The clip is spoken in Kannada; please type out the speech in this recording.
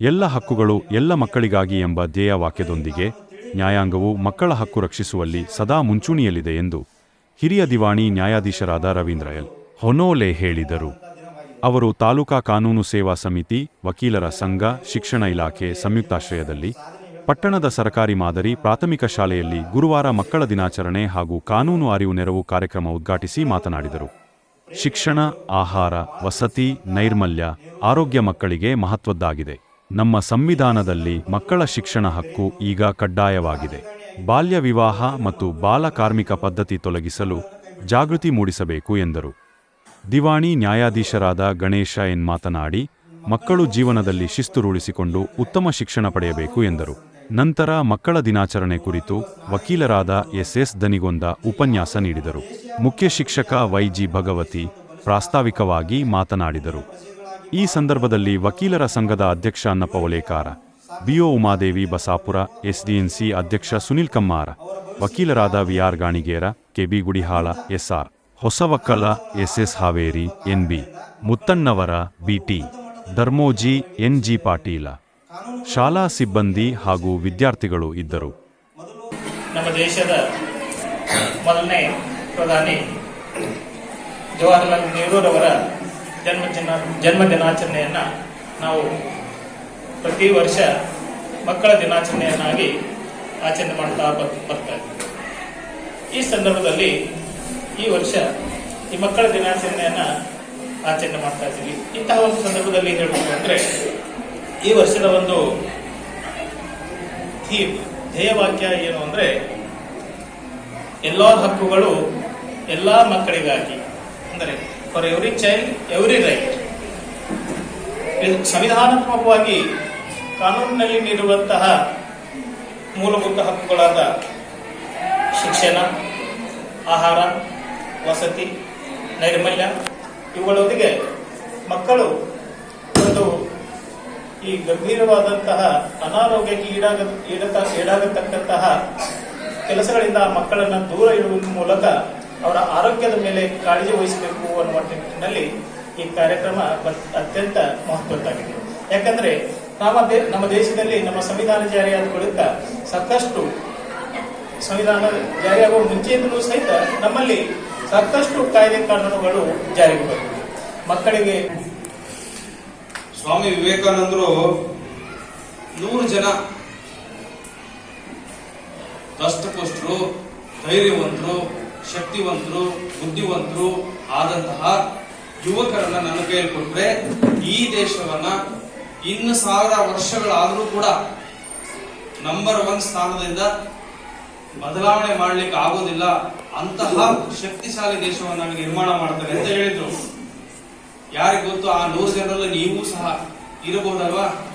ಎಲ್ಲ ಹಕ್ಕುಗಳು ಎಲ್ಲ ಮಕ್ಕಳಿಗಾಗಿ ಎಂಬ ಧ್ಯೇಯವಾಕ್ಯದೊಂದಿಗೆ ನ್ಯಾಯಾಂಗವು ಮಕ್ಕಳ ಹಕ್ಕು ರಕ್ಷಿಸುವಲ್ಲಿ ಸದಾ ಮುಂಚೂಣಿಯಲ್ಲಿದೆ ಎಂದು ಹಿರಿಯ ದಿವಾಣಿ ನ್ಯಾಯಾಧೀಶರಾದ ರವೀಂದ್ರ ಎಲ್. ಹೊನೋಲೆ ಹೇಳಿದರು. ಅವರು ತಾಲೂಕಾ ಕಾನೂನು ಸೇವಾ ಸಮಿತಿ, ವಕೀಲರ ಸಂಘ, ಶಿಕ್ಷಣ ಇಲಾಖೆ ಸಂಯುಕ್ತಾಶ್ರಯದಲ್ಲಿ ಪಟ್ಟಣದ ಸರಕಾರಿ ಮಾದರಿ ಪ್ರಾಥಮಿಕ ಶಾಲೆಯಲ್ಲಿ ಗುರುವಾರ ಮಕ್ಕಳ ದಿನಾಚರಣೆ ಹಾಗೂ ಕಾನೂನು ಅರಿವು ನೆರವು ಕಾರ್ಯಕ್ರಮ ಉದ್ಘಾಟಿಸಿ ಮಾತನಾಡಿದರು. ಶಿಕ್ಷಣ, ಆಹಾರ, ವಸತಿ, ನೈರ್ಮಲ್ಯ, ಆರೋಗ್ಯ ಮಕ್ಕಳಿಗೆ ಮಹತ್ವದ್ದಾಗಿದೆ. ನಮ್ಮ ಸಂವಿಧಾನದಲ್ಲಿ ಮಕ್ಕಳ ಶಿಕ್ಷಣ ಹಕ್ಕು ಈಗ ಕಡ್ಡಾಯವಾಗಿದೆ. ಬಾಲ್ಯ ವಿವಾಹ ಮತ್ತು ಬಾಲ ಕಾರ್ಮಿಕ ಪದ್ಧತಿ ತೊಲಗಿಸಲು ಜಾಗೃತಿ ಮೂಡಿಸಬೇಕು ಎಂದರು. ದಿವಾಣಿ ನ್ಯಾಯಾಧೀಶರಾದ ಗಣೇಶ ಎನ್ ಮಾತನಾಡಿ, ಮಕ್ಕಳು ಜೀವನದಲ್ಲಿ ಶಿಸ್ತು ರೂಢಿಸಿಕೊಂಡು ಉತ್ತಮ ಶಿಕ್ಷಣ ಪಡೆಯಬೇಕು ಎಂದರು. ನಂತರ ಮಕ್ಕಳ ದಿನಾಚರಣೆ ಕುರಿತು ವಕೀಲರಾದ ಎಸ್ ಎಸ್ ದನಿಗೊಂದ ಉಪನ್ಯಾಸ ನೀಡಿದರು. ಮುಖ್ಯ ಶಿಕ್ಷಕ ವೈಜಿ ಭಗವತಿ ಪ್ರಾಸ್ತಾವಿಕವಾಗಿ ಮಾತನಾಡಿದರು. ಈ ಸಂದರ್ಭದಲ್ಲಿ ವಕೀಲರ ಸಂಘದ ಅಧ್ಯಕ್ಷ ಅನ್ನಪ್ಪ ಒಲೇಕಾರ ಬಿಒ ಉಮಾದೇವಿ ಬಸಾಪುರ, ಎಸ್ಡಿಎನ್ಸಿ ಅಧ್ಯಕ್ಷ ಸುನಿಲ್ ಕಮ್ಮಾರ, ವಕೀಲರಾದ V R Ganigera, K B Gudihal, S R Hosavakkal, S S Haveri, N B Muttannavar, B T Dharmoji, N G Patil ಶಾಲಾ ಸಿಬ್ಬಂದಿ ಹಾಗೂ ವಿದ್ಯಾರ್ಥಿಗಳು ಇದ್ದರು. ನಮ್ಮ ದೇಶದ ಮೊದಲನೇ ಪ್ರಧಾನಿ ಜವಾಹರ್ಲಾಲ್ ನೆಹರೂರವರ ಜನ್ಮ ದಿನ ಜನ್ಮ ದಿನಾಚರಣೆಯನ್ನು ನಾವು ಪ್ರತಿ ವರ್ಷ ಮಕ್ಕಳ ದಿನಾಚರಣೆಯನ್ನಾಗಿ ಆಚರಣೆ ಮಾಡ್ತಾ ಬರ್- ಬರ್ತಾ ಇದ್ದೀವಿ ಈ ಸಂದರ್ಭದಲ್ಲಿ ಈ ವರ್ಷ ಈ ಮಕ್ಕಳ ದಿನಾಚರಣೆಯನ್ನು ಆಚರಣೆ ಮಾಡ್ತಾ ಇದ್ದೀವಿ. ಇಂತಹ ಒಂದು ಸಂದರ್ಭದಲ್ಲಿ ಹೇಳಬೇಕು ಅಂದರೆ ಈ ವರ್ಷದ ಒಂದು ಥೀಮ್, ಧ್ಯೇಯವಾಕ್ಯ ಏನು ಅಂದರೆ ಎಲ್ಲ ಹಕ್ಕುಗಳು ಎಲ್ಲ ಮಕ್ಕಳಿಗಾಗಿ, ಅಂದರೆ for every child every right ಸಂವಿಧಾನಾತ್ಮಕವಾಗಿ ಕಾನೂನಿನಲ್ಲಿ ನೀಡುವಂತಹ ಮೂಲಭೂತ ಹಕ್ಕುಗಳಾದ ಶಿಕ್ಷಣ, ಆಹಾರ, ವಸತಿ, ನೈರ್ಮಲ್ಯ, ಇವುಗಳೊಂದಿಗೆ ಮಕ್ಕಳು ಒಂದು ಈ ಗಂಭೀರವಾದಂತಹ ಅನಾರೋಗ್ಯಕ್ಕೆ ಈಡಾಗ ಈಡತ ಈಡಾಗತಕ್ಕಂತಹ ಕೆಲಸಗಳಿಂದ ಮಕ್ಕಳನ್ನು ದೂರ ಇಡುವ ಮೂಲಕ ಅವರ ಆರೋಗ್ಯದ ಮೇಲೆ ಕಾಳಜಿ ವಹಿಸಬೇಕು ಅನ್ನುವ ನಿಟ್ಟಿನಲ್ಲಿ ಈ ಕಾರ್ಯಕ್ರಮ ಅತ್ಯಂತ ಮಹತ್ವದ್ದಾಗಿದೆ. ಯಾಕಂದ್ರೆ ನಮ್ಮ ನಮ್ಮ ದೇಶದಲ್ಲಿ ನಮ್ಮ ಸಂವಿಧಾನ ಜಾರಿಯಾದ ಬಳಿಕ ಸಾಕಷ್ಟು ಸಂವಿಧಾನ ಜಾರಿಯಾಗುವ ಮುಂಚೆಯಿಂದಲೂ ಸಹಿತ ನಮ್ಮಲ್ಲಿ ಸಾಕಷ್ಟು ಕಾಯ್ದೆ ಕಾನೂನುಗಳು ಜಾರಿಗೆ ಮಕ್ಕಳಿಗೆ ಸ್ವಾಮಿ ವಿವೇಕಾನಂದರು ನೂರು ಜನ ದಷ್ಟಪುಷ್ಟರು ಧೈರ್ಯವಂತರು ಶಕ್ತಿವಂತರು, ಬುದ್ಧಿವಂತರು ಆದಂತಹ ಯುವಕರನ್ನ ನನ್ನ ಕೈಯಲ್ಲಿ ಕೊಟ್ರೆ ಈ ದೇಶವನ್ನ ಇನ್ನು ಸಾವಿರ ವರ್ಷಗಳಾದರೂ ಕೂಡ ನಂಬರ್ ಒನ್ ಸ್ಥಾನದಿಂದ ಬದಲಾವಣೆ ಮಾಡ್ಲಿಕ್ಕೆ ಆಗೋದಿಲ್ಲ. ಅಂತಹ ಶಕ್ತಿಶಾಲಿ ದೇಶವನ್ನಾಗಿ ನಿರ್ಮಾಣ ಮಾಡ್ತಾರೆ ಅಂತ ಹೇಳಿದ್ರು. ಯಾರಿಗೆ ಗೊತ್ತು? ಆ ನೂರು ಜನರಲ್ಲಿ ನೀವು ಸಹ ಇರಬಹುದಲ್ವಾ?